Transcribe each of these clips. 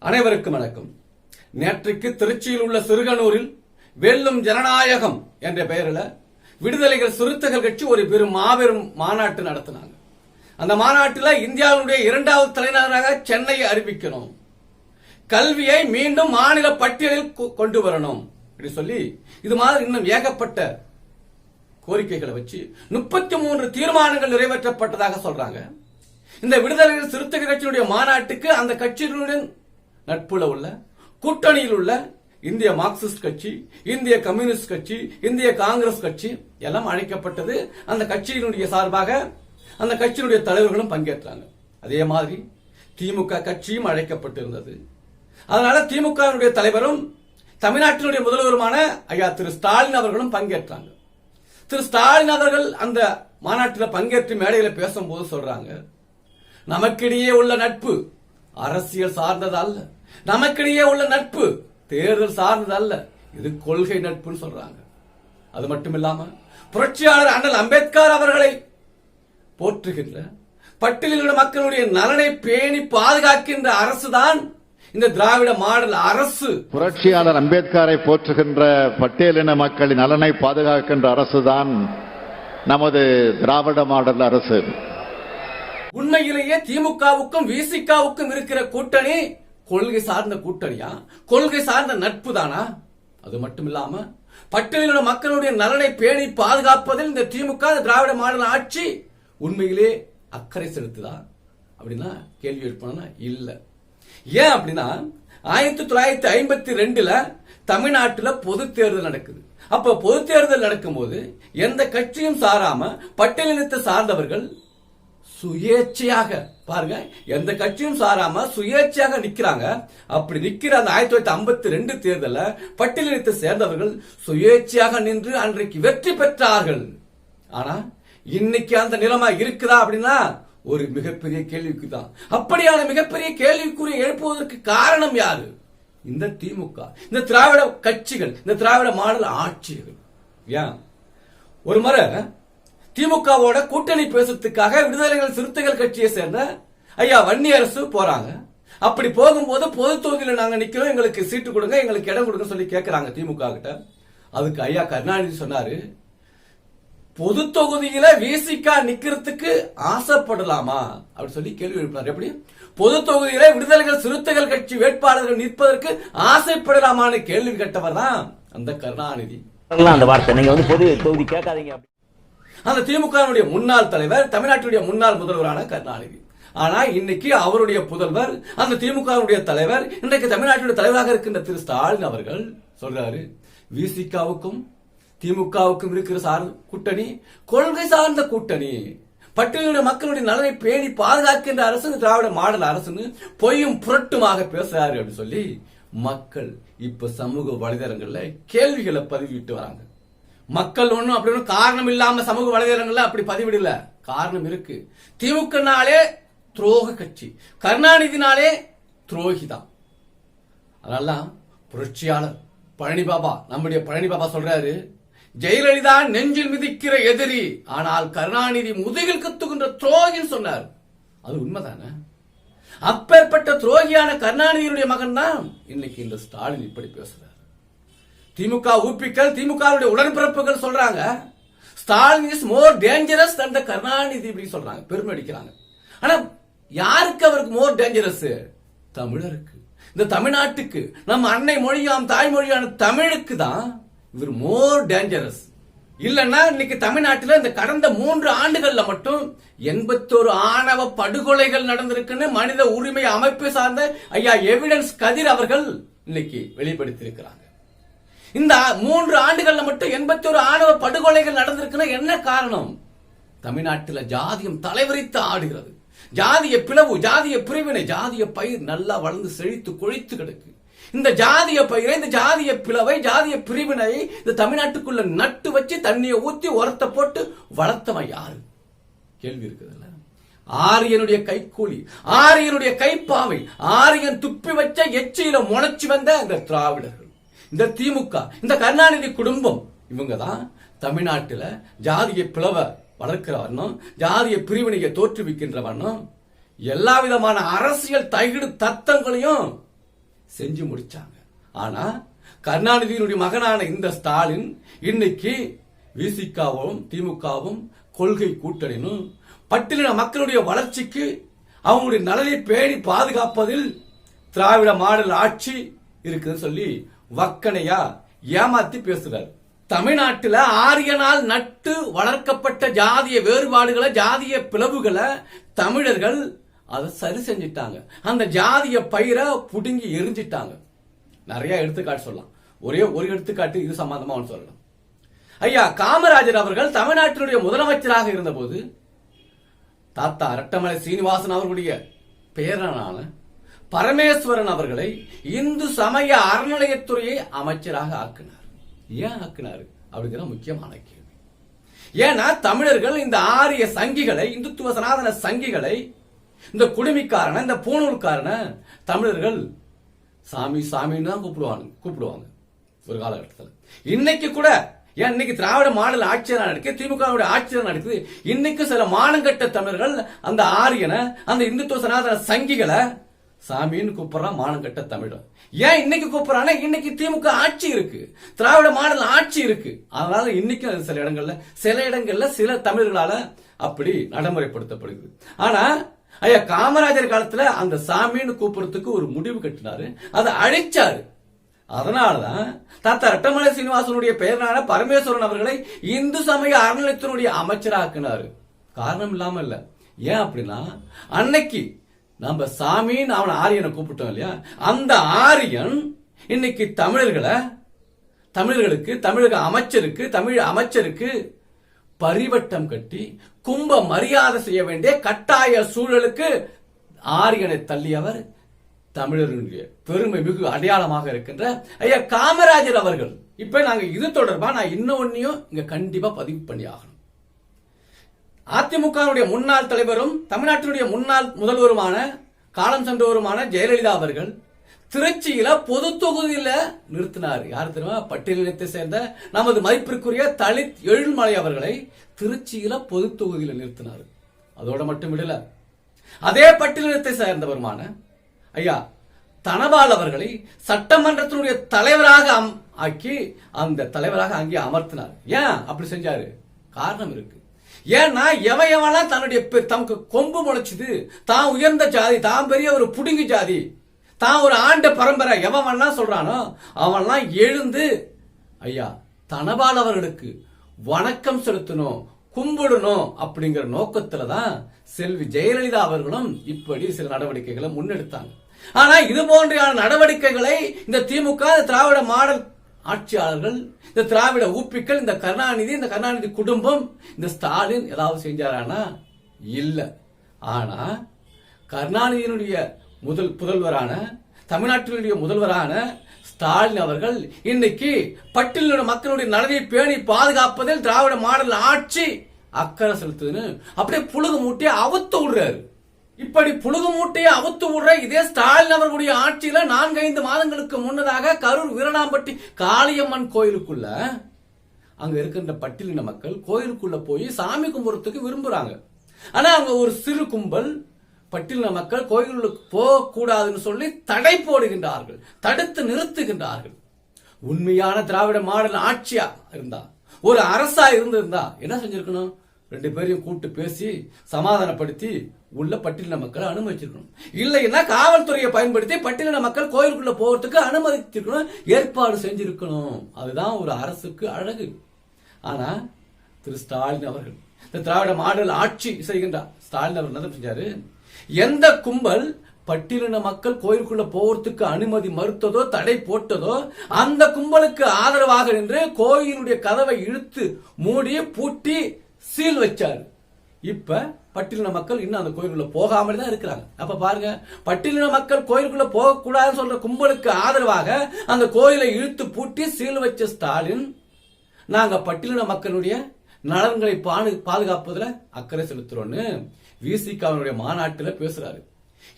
அனைவருக்கும் வணக்கம். நேற்றைக்கு திருச்சியில் உள்ள சிறுகனூரில் வெல்லும் ஜனநாயகம் என்ற பெயரில் விடுதலைகள் சிறுத்தைகள் கட்சி ஒரு பெரும் மாபெரும் மாநாட்டு நடத்தினாங்க. அந்த மாநாட்டில் இந்தியாவுடைய இரண்டாவது தலைநகராக சென்னையை அறிவிக்கணும். கல்வியை மீண்டும் மாநில பட்டியலில் கொ- கொண்டு வரணும். இப்படி சொல்லி இது மாதிரி இன்னும் ஏகப்பட்ட கோரிக்கைகளை வச்சு முப்பத்தி மூன்று தீர்மானங்கள் நிறைவேற்றப்பட்டதாக சொல்றாங்க. இந்த விடுதலைகள் சிறுத்தைகள் கட்சியினுடைய மாநாட்டுக்கு அந்த கட்சிகளுடன் நட்புல உள்ள கூட்டணியில் உள்ள இந்திய மார்க்சிஸ்ட் கட்சி இந்திய கம்யூனிஸ்ட் கட்சி இந்திய காங்கிரஸ் கட்சி எல்லாம் அழைக்கப்பட்டது. அந்த கட்சியினுடைய சார்பாக அந்த கட்சியினுடைய தலைவர்களும் பங்கேற்றாங்க. அதே மாதிரி திமுக கட்சியும் அழைக்கப்பட்டிருந்தது. அதனால திமுகவினுடைய தலைவரும் தமிழ்நாட்டினுடைய முதல்வருமான ஐயா திரு ஸ்டாலின் அவர்களும் பங்கேற்றாங்க. திரு ஸ்டாலின் அவர்கள் அந்த மாநாட்டில் பங்கேற்று மேடையில் பேசும்போது சொல்றாங்க நமக்கிடையே உள்ள நட்பு அரசியல் சார்ந்ததால் அல்ல நமக்கிடையே உள்ள நட்பு. தேர்தல் சார்ந்தது அல்ல. இது கொள்கை நட்புன்னு சொல்றாங்க. அது மட்டும் இல்லாம புரட்சியாளர் அண்ணல் அம்பேத்கர் அவர்களை போற்றுகின்ற பட்டியலில் உள்ள மக்களுடைய நலனை பேணி பாதுகாக்கின்ற அரசுதான் இந்த திராவிட மாடல் அரசு. புரட்சியாளர் அம்பேத்கரை போற்றுகின்ற பட்டியலின மக்களின் நலனை பாதுகாக்கின்ற அரசுதான் நமது திராவிட மாடல் அரசு. உண்மையிலேயே திமுகவுக்கும் விசிகாவுக்கும் இருக்கிற கூட்டணி கொள்கை சார்ந்த கூட்டணியா? கொள்கை சார்ந்த நட்பு தானா அது மட்டும் இல்லாம பட்டியலில் மக்களுடைய நலனை பேணி பாதுகாப்பதில் இந்த திமுக திராவிட மாடல் ஆட்சி உண்மையிலே அக்கறை செலுத்துதா? அப்படின்னா கேள்வி எழுப்பணும்னா இல்ல. ஏன் அப்படின்னா ஆயிரத்தி தொள்ளாயிரத்தி ஐம்பத்தி ரெண்டுல தமிழ்நாட்டில் பொது தேர்தல் நடக்குது. அப்ப பொது தேர்தல் நடக்கும்போது எந்த கட்சியும் சாராம பட்டியலினத்தை சார்ந்தவர்கள் சுயேட்சையாக பாருங்க எந்த கட்சியும் சாராம சுயேட்சையாக நிக்கிறாங்க. அப்படி நிக்கிற அந்த ஆயிரத்தி தொள்ளாயிரத்தி ஐம்பத்தி ரெண்டு தேர்தல பட்டியலிடத்தை சேர்ந்தவர்கள் சுயேட்சையாக நின்று அன்றைக்கு வெற்றி பெற்றார்கள். ஆனா இன்னைக்கு அந்த நிலைமை இருக்குதா அப்படின்னா ஒரு மிகப்பெரிய கேள்விக்கு தான் அப்படியான மிகப்பெரிய கேள்விக்குறி எழுப்புவதற்கு காரணம் யாரு? இந்த திமுக இந்த திராவிட கட்சிகள் இந்த திராவிட மாடல் ஆட்சிகள் ஏன்? ஒரு முறை திமுகவோட கூட்டணி பேசுறதுக்காக விடுதலைகள் சிறுத்தைகள் கட்சியை சேர்ந்த ஐயா வன்னி அரசு போறாங்க. அப்படி போகும்போது பொது தொகுதியில் நாங்க நிக்கிறோம். எங்களுக்கு சீட்டு கொடுங்க எங்களுக்கு இடம் கொடுங்க சொல்லி கேக்குறாங்க திமுக கிட்ட. அதுக்கு ஐயா கருணாநிதி சொன்னாரு பொது தொகுதியில விசிகா நிக்கிறதுக்கு ஆசைப்படலாமா? அப்படின்னு சொல்லி கேள்வி எழுப்பினார். எப்படி? பொது தொகுதியில விடுதலைகள் சிறுத்தைகள் கட்சி வேட்பாளர்கள் நிற்பதற்கு ஆசைப்படலாமான்னு கேள்வி கேட்டவர் தான் அந்த கருணாநிதி. அந்த வார்த்தை. நீங்க வந்து பொது தொகுதி கேட்காதீங்க. அந்த திமுகவினுடைய முன்னாள் தலைவர் தமிழ்நாட்டினுடைய முன்னாள் முதல்வரான கருணாநிதி ஆனா இன்னைக்கு அவருடைய புதல்வர் அந்த திமுகவுடைய தலைவர் இன்றைக்கு தமிழ்நாட்டுடைய தலைவராக இருக்கின்ற திரு ஸ்டாலின் அவர்கள் சொல்றாரு விசிகாவுக்கும் திமுகவுக்கும் இருக்கிற சார் கூட்டணி கொள்கை சார்ந்த கூட்டணி பட்டியலுடைய மக்களுடைய நலனை பேணி பாதுகாக்கின்ற அரசு திராவிட மாடல் அரசுன்னு பொய்யும் புரட்டுமாக பேசுறாரு அப்படின்னு சொல்லி மக்கள் இப்ப சமூக வலைதளங்கள்ல கேள்விகளை பதிவிட்டு வராங்க. மக்கள் ஒண்ணும் அப்படி ஒண்ணும் காரணம் இல்லாம சமூக வலைதளங்கள்ல அப்படி பதிவிடல. காரணம் இருக்கு. திமுகனாலே துரோக கட்சி. கருணாநிதினாலே துரோகி தான் அதெல்லாம் புரட்சியாளர் பழனி பாபா நம்முடைய பழனி பாபா சொல்றாரு ஜெயலலிதா நெஞ்சில் மிதிக்கிற எதிரி ஆனால் கருணாநிதி முதுகில் கத்துகின்ற துரோகின்னு சொன்னார். அது உண்மைதானே? அப்பேற்பட்ட துரோகியான கருணாநிதியுடைய மகன் தான் இன்னைக்கு இந்த ஸ்டாலின் இப்படி பேசுறார். திமுக ஊப்பிக்கள் திமுக உடன்பிறப்புகள் சொல்றாங்க. Stalin is more dangerous than the Karunanidhi இப்படி சொல்றாங்க. பெருமை அடிக்கிறாங்க. ஆனா யாருக்கு அவருக்கு மோர் டேஞ்சரஸ் தமிழருக்கு. இந்த தமிழ்நாட்டுக்கு. நம்ம அன்னை மொழியாம் தாய்மொழியான தமிழுக்கு தான் இவர் மோர் டேஞ்சரஸ் இல்லைன்னா இன்னைக்கு தமிழ்நாட்டில் இந்த கடந்த மூன்று ஆண்டுகள்ல மட்டும் எண்பத்தோரு ஆணவ படுகொலைகள் நடந்திருக்குன்னு மனித உரிமை அமைப்பு சார்ந்த ஐயா எவிடன்ஸ் கதிர் அவர்கள் இன்னைக்கு வெளிப்படுத்தியிருக்கிறாங்க. இந்த மூன்று ஆண்டுகள்ல மட்டும் எண்பத்தி ஒரு ஆணவ படுகொலைகள் நடந்திருக்குன்னா என்ன காரணம்? தமிழ்நாட்டில் ஜாதியம் தலைவரித்து ஆடுகிறது. ஜாதிய பிளவு ஜாதிய பிரிவினை ஜாதிய பயிர் நல்லா வளர்ந்து செழித்து கொழித்து கிடக்கு. இந்த ஜாதிய பயிரை இந்த ஜாதிய பிளவை ஜாதிய பிரிவினை இந்த தமிழ்நாட்டுக்குள்ள நட்டு வச்சு தண்ணியை ஊத்தி உரத்தை போட்டு வளர்த்தவன் யாரு? கேள்வி இருக்குதுல்ல. ஆரியனுடைய கைக்கூலி ஆரியனுடைய கைப்பாவை ஆரியன் துப்பி வச்ச எச்சியில முளைச்சு வந்த இந்த திராவிடர்கள். இந்த திமுக இந்த கருணாநிதி குடும்பம் இவங்க தான் தமிழ்நாட்டில் ஜாதிய பிளவை வளர்க்கிற வண்ணம் ஜாதிய பிரிவினையை தோற்றுவிக்கின்ற வண்ணம் எல்லா விதமான அரசியல் தகிடு தத்தங்களையும் செஞ்சு முடிச்சாங்க. ஆனா கருணாநிதியினுடைய மகனான இந்த ஸ்டாலின் இன்னைக்கு விசிகாவும் திமுகவும் கொள்கை கூட்டணினும் பட்டியலின மக்களுடைய வளர்ச்சிக்கு அவங்களுடைய நலனை பேணி பாதுகாப்பதில் திராவிட மாடல் ஆட்சி இருக்குதுன்னு சொல்லி வக்கனையா ஏமாத்தி பேசுறாரு. தமிழ்நாட்டில் ஆரியனால் நட்டு வளர்க்கப்பட்ட ஜாதிய வேறுபாடுகளை ஜாதிய பிளவுகளை தமிழர்கள் அதை சரி செஞ்சிட்டாங்க. அந்த ஜாதிய பயிரை புடுங்கி எரிஞ்சிட்டாங்க. நிறைய எடுத்துக்காட்டு சொல்லலாம். ஒரே ஒரு எடுத்துக்காட்டு இது சம்பந்தமா ஒன்று சொல்லலாம் ஐயா காமராஜர் அவர்கள் தமிழ்நாட்டினுடைய முதலமைச்சராக இருந்தபோது தாத்தா இரட்டமலை சீனிவாசன் அவர்களுடைய பேரனான பரமேஸ்வரன் அவர்களை இந்து சமய அறநிலையத்துறையை அமைச்சராக ஆக்கினார். ஏன் ஆக்கினார்? அப்படிங்கிற முக்கியமான கேள்வி. ஏன்னா தமிழர்கள் இந்த ஆரிய சங்கிகளை இந்துத்துவ சனாதன சங்கிகளை இந்த குடுமிக்காரன இந்த பூணூல்காரன தமிழர்கள் சாமி சாமின்னு தான் கூப்பிடுவாங்க கூப்பிடுவாங்க ஒரு காலகட்டத்தில். இன்னைக்கு கூட ஏன் இன்னைக்கு திராவிட மாடல் ஆட்சியர் நடக்குது திமுக ஆட்சியர் நடக்குது இன்னைக்கு சில மானங்கட்ட தமிழர்கள் அந்த ஆரியனை அந்த இந்துத்துவ சனாதன சங்கிகளை சாமின்னு கூப்பிடுறான் மானங்கட்ட தமிழன். ஏன் இன்னைக்கு கூப்பிடுறான்னா இன்னைக்கு திமுக ஆட்சி இருக்கு. திராவிட மாடல் ஆட்சி இருக்கு. அதனால இன்னைக்கும் சில இடங்கள்ல சில இடங்கள்ல சில தமிழர்களால அப்படி நடைமுறைப்படுத்தப்படுகிறது ஆனா ஐயா காமராஜர் காலத்துல அந்த சாமின்னு கூப்பிடுறதுக்கு ஒரு முடிவு கட்டினாரு. அதை அழிச்சாரு. அதனாலதான் தாத்தா ரட்டமலை சீனிவாசனுடைய பெயரான பரமேஸ்வரன் அவர்களை இந்து சமய அறநிலையத்தினுடைய அமைச்சராக்குனாரு. காரணம் இல்லாம இல்ல. ஏன் அப்படின்னா அன்னைக்கு நம்ம சாமின்னு அவன் ஆரியனை கூப்பிட்டோம் இல்லையா? அந்த ஆரியன் இன்னைக்கு தமிழர்களை தமிழர்களுக்கு தமிழக அமைச்சருக்கு தமிழ் அமைச்சருக்கு பரிவட்டம் கட்டி கும்ப மரியாதை செய்ய வேண்டிய கட்டாய சூழலுக்கு ஆரியனை தள்ளியவர் தமிழர்களுடைய பெருமை மிகு அடையாளமாக இருக்கின்ற ஐயா காமராஜர் அவர்கள். இப்ப நாங்க இது தொடர்பா நான் இன்னொன்னையும் இங்க கண்டிப்பா பதிவு பண்ணி ஆகணும் அதிமுகவுடைய முன்னாள் தலைவரும் தமிழ்நாட்டினுடைய முன்னாள் முதல்வருமான காலம் சென்றவருமான ஜெயலலிதா அவர்கள் திருச்சியில பொது தொகுதியில நிறுத்தினார். யார் தெரியுமா? பட்டியலினத்தை சேர்ந்த நமது மதிப்பிற்குரிய தலித் எழுமலை அவர்களை திருச்சியில பொது தொகுதியில நிறுத்தினார். அதோட மட்டும் விடல. அதே பட்டியலினத்தை சேர்ந்தவருமான ஐயா தனபால் அவர்களை சட்டமன்றத்தினுடைய தலைவராக அம்- ஆக்கி அந்த தலைவராக அங்கே அமர்த்தினார். ஏன்? அப்படி செஞ்சாரு. காரணம் இருக்கு. ஏன்னா எவன் எவெல்லாம் தன்னுடைய தமக்கு கொம்பு முளைச்சுது தான் உயர்ந்த ஜாதி தான் பெரிய ஒரு புடுங்கி ஜாதி தான் ஒரு ஆண்ட பரம்பரை எவன்லாம் சொல்றானோ அவன்லாம் எழுந்து ஐயா தனபால் அவர்களுக்கு வணக்கம் செலுத்தணும் கும்பிடணும் அப்படிங்கிற நோக்கத்துல தான் செல்வி ஜெயலலிதா அவர்களும் இப்படி சில நடவடிக்கைகளை முன்னெடுத்தாங்க. ஆனா இது போன்ற நடவடிக்கைகளை இந்த திமுக திராவிட மாடல் ஆட்சியாளர்கள் இந்த திராவிட ஊப்பிக்கள் இந்த கருணாநிதி இந்த கருணாநிதி குடும்பம் இந்த ஸ்டாலின் ஏதாவது செஞ்சாரானா? இல்ல. ஆனா கருணாநிதியினுடைய முதல் புதல்வரான தமிழ்நாட்டினுடைய முதல்வரான ஸ்டாலின் அவர்கள் இன்னைக்கு பட்டியலின மக்களுடைய நலனை பேணி பாதுகாப்பதில் திராவிட மாடல் ஆட்சி அக்கறை செலுத்துதுன்னு அப்படியே புழுகு மூட்டி அவுத்து விடுறாரு. இப்படி புழுகு மூட்டையை அவுத்து விடுற இதே ஸ்டாலின் அவர்களுடைய ஆட்சியில நான்கைந்து மாதங்களுக்கு முன்னதாக கரூர் வீரணாம்பட்டி காளியம்மன் கோயிலுக்குள்ள அங்க இருக்கின்ற பட்டியலின மக்கள் கோயிலுக்குள்ள போய் சாமி கும்பிடுறதுக்கு விரும்புறாங்க. ஆனா அங்க ஒரு சிறு கும்பல் பட்டியலின மக்கள் கோயிலுக்கு போகக்கூடாதுன்னு சொல்லி தடை போடுகின்றார்கள். தடுத்து நிறுத்துகின்றார்கள். உண்மையான திராவிட மாடல் ஆட்சியா இருந்தா ஒரு அரசா இருந்திருந்தா என்ன செஞ்சிருக்கணும்? ரெண்டு பேரையும் கூப்பிட்டு பேசி சமாதானப்படுத்தி உள்ள பட்டியலின மக்களை அனுமதிச்சிருக்கணும். இல்லைன்னா காவல்துறையை பயன்படுத்தி பட்டியலின மக்கள் கோயிலுக்குள்ள போறதுக்கு அனுமதிச்சிருக்கணும். ஏற்பாடு செஞ்சிருக்கணும். அதுதான் ஒரு அரசுக்கு அழகு. ஆனா திரு ஸ்டாலின் அவர்கள் இந்த திராவிட மாடல் ஆட்சி செய்கின்றார். ஸ்டாலின் அவர்கள் என்ன செஞ்சாரு? எந்த கும்பல் பட்டியலின மக்கள் கோயிலுக்குள்ள போறதுக்கு அனுமதி மறுத்ததோ தடை போட்டதோ அந்த கும்பலுக்கு ஆதரவாக நின்று கோயிலுடைய கதவை இழுத்து மூடி பூட்டி சீல் வச்சாரு. இப்ப பட்டியலின மக்கள் இன்னும் அந்த கோயிலுக்குள்ள போகாமல் தான் இருக்கிறாங்க. அப்ப பாருங்க பட்டியலின மக்கள் கோயிலுக்குள்ள போகக்கூடாதுன்னு சொல்ற கும்பலுக்கு ஆதரவாக அந்த கோயிலை இழுத்து பூட்டி சீல் வச்ச ஸ்டாலின் நாங்க பட்டியலின மக்களுடைய நலன்களை பாடு பாதுகாப்பதுல அக்கறை செலுத்துறோம்னு விசிகாவினுடைய மாநாட்டில் பேசுறாரு.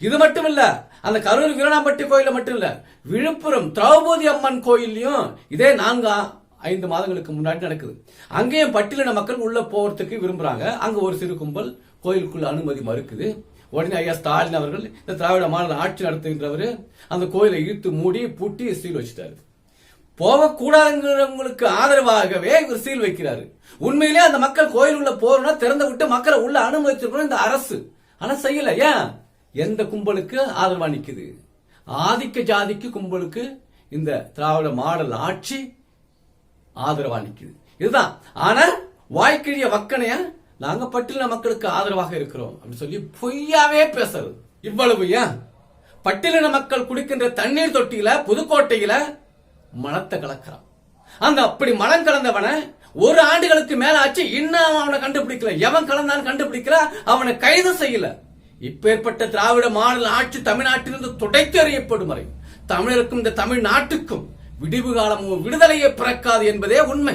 இது மட்டும் இல்ல அந்த கரூர் வீரணாம்பட்டி கோயில மட்டும் இல்ல விழுப்புரம் திரௌபதி அம்மன் கோயில்லையும் இதே நான்கா ஐந்து மாதங்களுக்கு முன்னாடி நடக்குது. அங்கேயும் பட்டியலின மக்கள் உள்ள போறதுக்கு விரும்புறாங்க. அங்க ஒரு சிறு கும்பல் கோயிலுக்குள்ள அனுமதி மறுக்குது. உடனே ஐயா ஸ்டாலின் அவர்கள் இந்த திராவிட மாநில ஆட்சி நடத்துகின்றவர் அந்த கோயிலை இழுத்து மூடி பூட்டி சீல் வச்சுட்டாரு. போகக்கூடாதுங்கிறவங்களுக்கு ஆதரவாகவே இவர் சீல் வைக்கிறாரு. உண்மையிலே அந்த மக்கள் கோயில் உள்ள போறோம்னா திறந்து விட்டு மக்களை உள்ள அனுமதிச்சிருக்கணும் இந்த அரசு. ஆனா செய்யல. ஏன்? எந்த கும்பலுக்கு ஆதரவா நிக்குது? ஆதிக்க ஜாதிக்கு கும்பலுக்கு இந்த திராவிட மாடல் ஆட்சி ஆதரவா நிக்குது. இதுதான். ஆனா வாய்க்கிழிய வக்கனைய? நாங்க பட்டியல மக்களுக்கு ஆதரவாக இருக்கிறோம். அப்படின்னு சொல்லி பொய்யாவே பேசுறது. இவ்வளவு ஏன்? பட்டியலின மக்கள் குடிக்கின்ற தண்ணீர் தொட்டியில புதுக்கோட்டையில மலத்தை கலக்கிறான். அந்த அப்படி மலம் கலந்தவன ஒரு ஆண்டுகளுக்கு மேல ஆச்சு இன்னும் அவனை கண்டுபிடிக்கல. எவன் கலந்தான் கண்டுபிடிக்கல அவனை கைது செய்யல. இப்பேற்பட்ட திராவிட மாநில ஆட்சி தமிழ்நாட்டிலிருந்து துடைத்து எறியப்படும் வரை தமிழருக்கும் இந்த தமிழ் நாட்டுக்கும் விடிவு காலமோ விடுதலையே பிறக்காது என்பதே உண்மை.